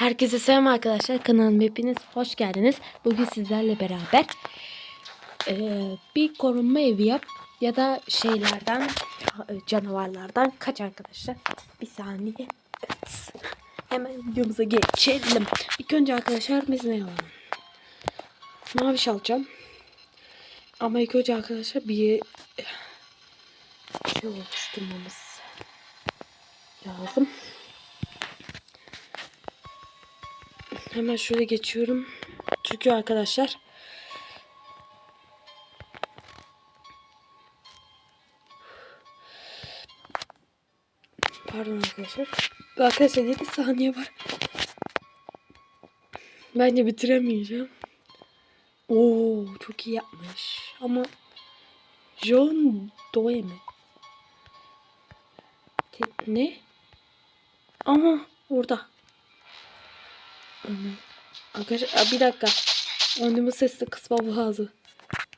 Herkese selam arkadaşlar. Kanalıma hepiniz hoş geldiniz. Bugün sizlerle beraber eee, bir korunma evi yap ya da şeylerden e, canavarlardan kaç arkadaşlar. Bir saniye. Evet. Hemen videomuza geçelim. İlk önce arkadaşlar biz ne alalım? Maviş alacağım. Ama ilk önce arkadaşlar bir şey oluşturmamız lazım. Hemen şöyle geçiyorum. Çünkü arkadaşlar Pardon arkadaşlar. Arkadaşlar 7 saniye var. Bence bitiremeyeceğim. Oo çok iyi yapmış. Ama John Doe mi? Ne? Ama orada. Ana. Arkadaşlar bir dakika. Önümü sesli kısmam lazım.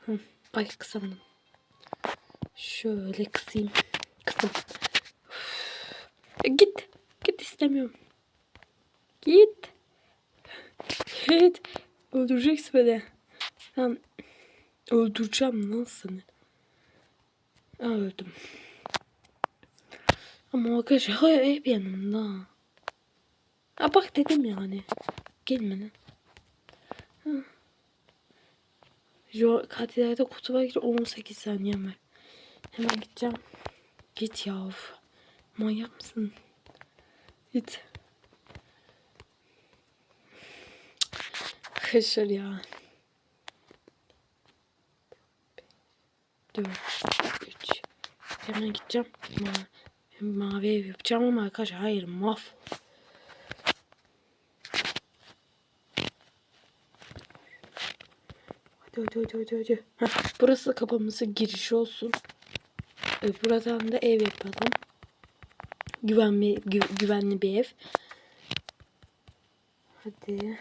Hı. Ay kısamadım. Şöyle kısayım. Kısım. Git. Git istemiyorum. Git. Git. Öldüreceksin beni. Ben öldüreceğim lan seni. Öldüm. Ama arkadaşlar hayır hep yanımda. Ha bak dedim yani. Gelme lan. Jo katillerde kutuba gir 18 saniyem var. Hemen gideceğim. Git yav. Manyak mısın? Git. Kışır ya. 4 3 Hemen gideceğim. Ma mavi ev yapacağım ama arkadaşlar hayır mahv. Hadi hadi hadi hadi. Heh, burası kapımızın girişi olsun. Ee, buradan da ev yapalım. Güvenli, gü- güvenli bir ev. Hadi.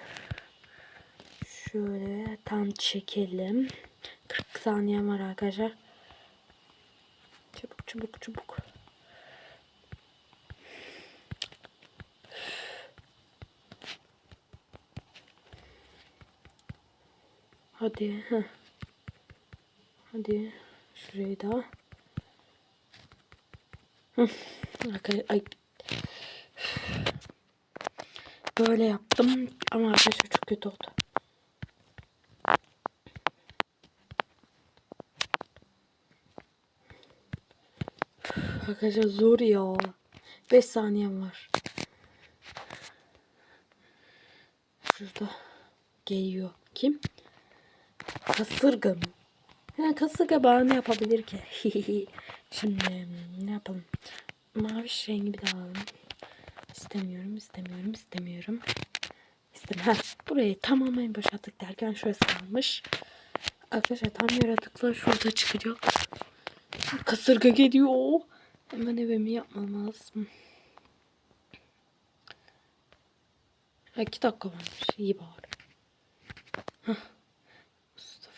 Şöyle tam çekelim. 40 saniye var arkadaşlar. Çabuk çabuk çabuk. Hadi. Heh. Hadi. Şurayı da. Ay. Böyle yaptım ama arkadaşlar çok kötü oldu. Arkadaşlar zor ya. 5 saniyem var. Şurada geliyor. Kim? Kasırga mı? Ha, kasırga bana ne yapabilir ki? Şimdi ne yapalım? Mavi rengi bir daha alalım. İstemiyorum, istemiyorum, istemiyorum. Ha, burayı tamamen boşalttık derken şurası kalmış. Arkadaşlar tam yaratıklar şurada çıkacak. Kasırga geliyor. Hemen evimi yapmam lazım. Ha, iki dakika varmış. İyi bari. Hah.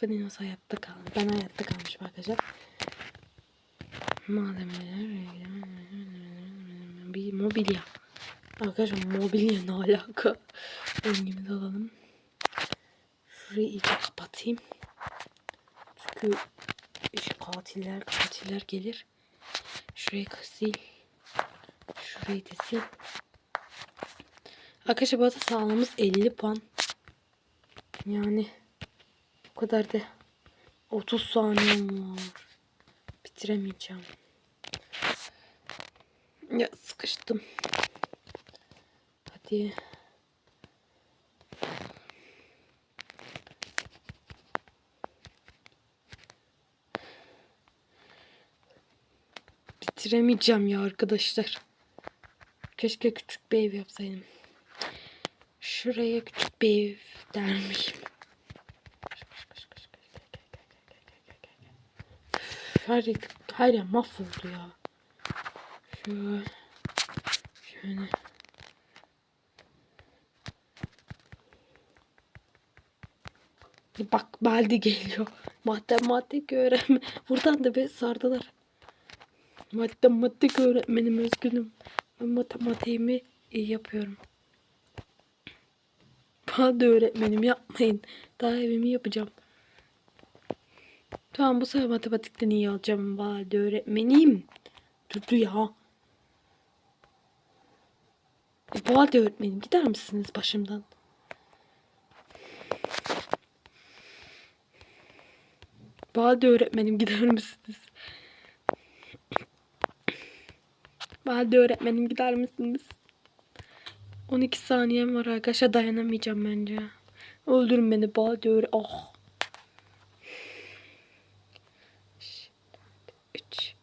Mustafa Dinos hayatta kaldı. Ben hayatta kalmışım arkadaşlar. Malzemeler. Bir mobilya. Arkadaşlar mobilya ne alaka? Rengimizi alalım. Şurayı iyice kapatayım. Çünkü işte katiller katiller gelir. Şurayı sil. Şurayı da sil. Arkadaşlar bu arada sağlamız 50 puan. Yani kadar da 30 saniyem var. Bitiremeyeceğim. Ya sıkıştım. Hadi. Bitiremeyeceğim ya arkadaşlar. Keşke küçük bir ev yapsaydım. Şuraya küçük bir ev dermişim. Her, her yer mahvoldu ya. Şöyle. Şöyle. Bak Baldi geliyor. Matematik öğrenme. Buradan da bir sardılar. Matematik öğretmenim özgünüm. Ben matematiğimi iyi yapıyorum. Hadi öğretmenim yapmayın. Daha evimi yapacağım. Tamam bu sefer matematikten iyi alacağım. Valide öğretmenim. Durdu ya. E, öğretmenim gider misiniz başımdan? Valide öğretmenim gider misiniz? Valide öğretmenim gider misiniz? 12 saniyem var arkadaşlar dayanamayacağım bence. Öldürün beni Valide öğre... Oh. 3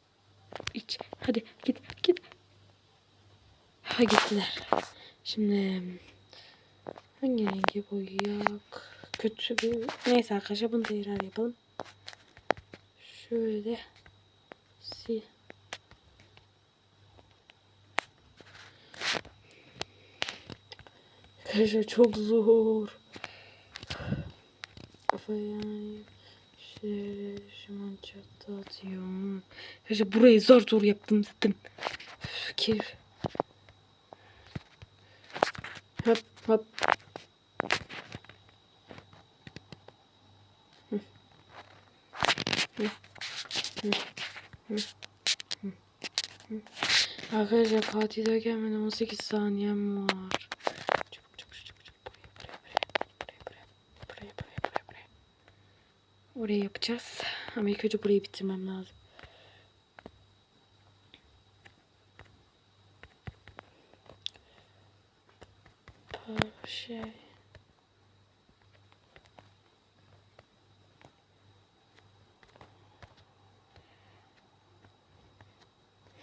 3 Hadi git git. Ha gittiler. Şimdi hangi rengi boyayak? Kötü bir... Neyse arkadaşlar bunu tekrar yapalım. Şöyle si Arkadaşlar çok zor. Kafaya şöyle şuman çatı atıyorum. Arkadaşlar burayı zor zor yaptım zaten. Fikir. Hop hop. Hı. Hı. Hı. Hı. Hı. Hı. Arkadaşlar katile gelmeden 18 saniyem var. Çabuk çabuk çabuk çabuk. Buraya buraya buraya buraya buraya buraya buraya buraya. Yapacağız. Ama ilk önce burayı bitirmem lazım. Bu Şey.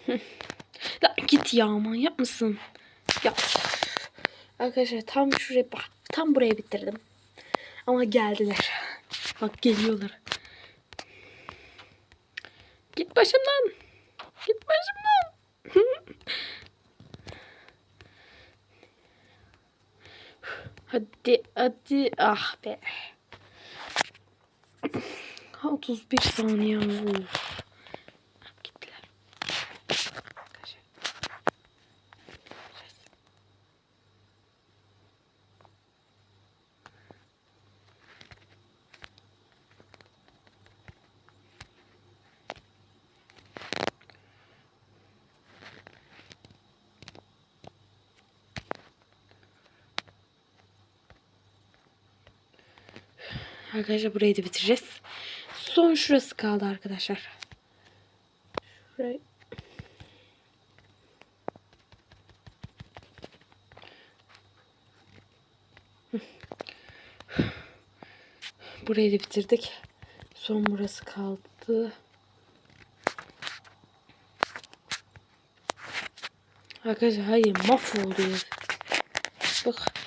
La git ya manyak mısın? Ya. Arkadaşlar tam şuraya bak. Tam buraya bitirdim. Ama geldiler. Bak geliyorlar. Git başımdan. Git başımdan. hadi hadi ah be. 31 saniye. Of. Gittiler. Arkadaşlar burayı da bitireceğiz. Son şurası kaldı arkadaşlar. Şurayı Burayı da bitirdik. Son burası kaldı. Arkadaşlar hayır mahvoldu. Bak.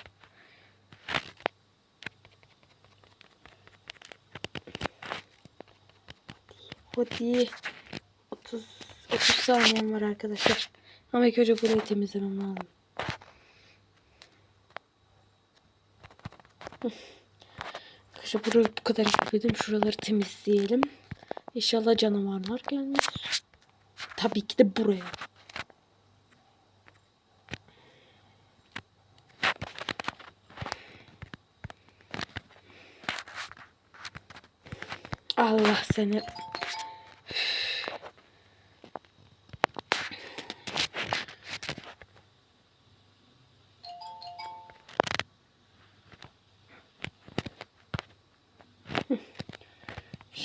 Hadi. 30 30 saniyem var arkadaşlar. Ama ilk önce burayı temizlemem lazım. Arkadaşlar burayı bu kadar yıkadım. Şuraları temizleyelim. İnşallah canavarlar gelmez. Tabii ki de buraya. Allah seni.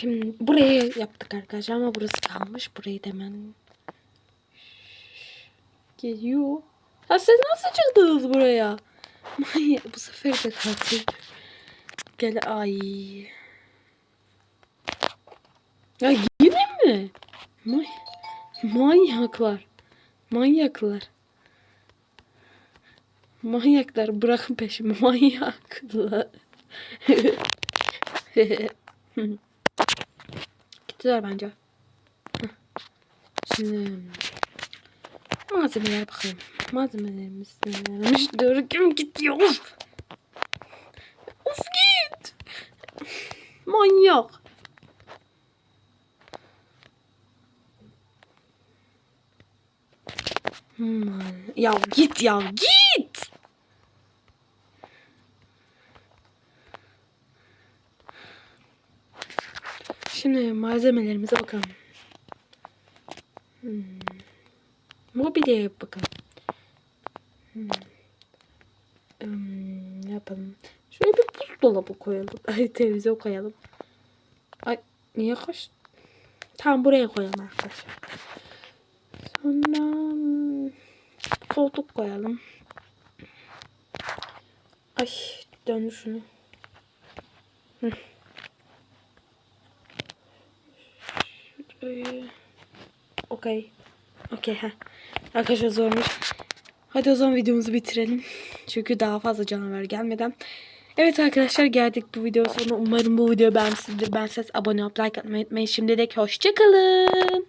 Şimdi burayı yaptık arkadaşlar ama burası kalmış. Burayı da hemen geliyor. Ha siz nasıl çıktınız buraya? Bu sefer de katil. Gel ay. Ya yine mi? May manyaklar. Manyaklar. Manyaklar bırakın peşimi manyaklar. Gittiler bence. Heh. Şimdi malzemeler bakalım. Malzemelerimiz nelermiş? Dur kim gidiyor? Of. Of git. Manyak. Hmm. Ya git ya git. Şimdi malzemelerimize bakalım. Hmm. Mobilyaya bakalım. Hmm. Hmm, yapalım? Şöyle bir buzdolabı koyalım. Ay televizyon koyalım. Ay niye kaç? Tamam buraya koyalım arkadaşlar. Sonra hmm, koltuk koyalım. Ay döndür şunu. Hı. Şuraya. Okey. Okey ha. Arkadaşlar zormuş. Hadi o zaman videomuzu bitirelim. Çünkü daha fazla canavar gelmeden. Evet arkadaşlar geldik bu video sonuna. Umarım bu videoyu beğenmişsinizdir. Ben size abone olup like atmayı unutmayın. Şimdilik hoşçakalın.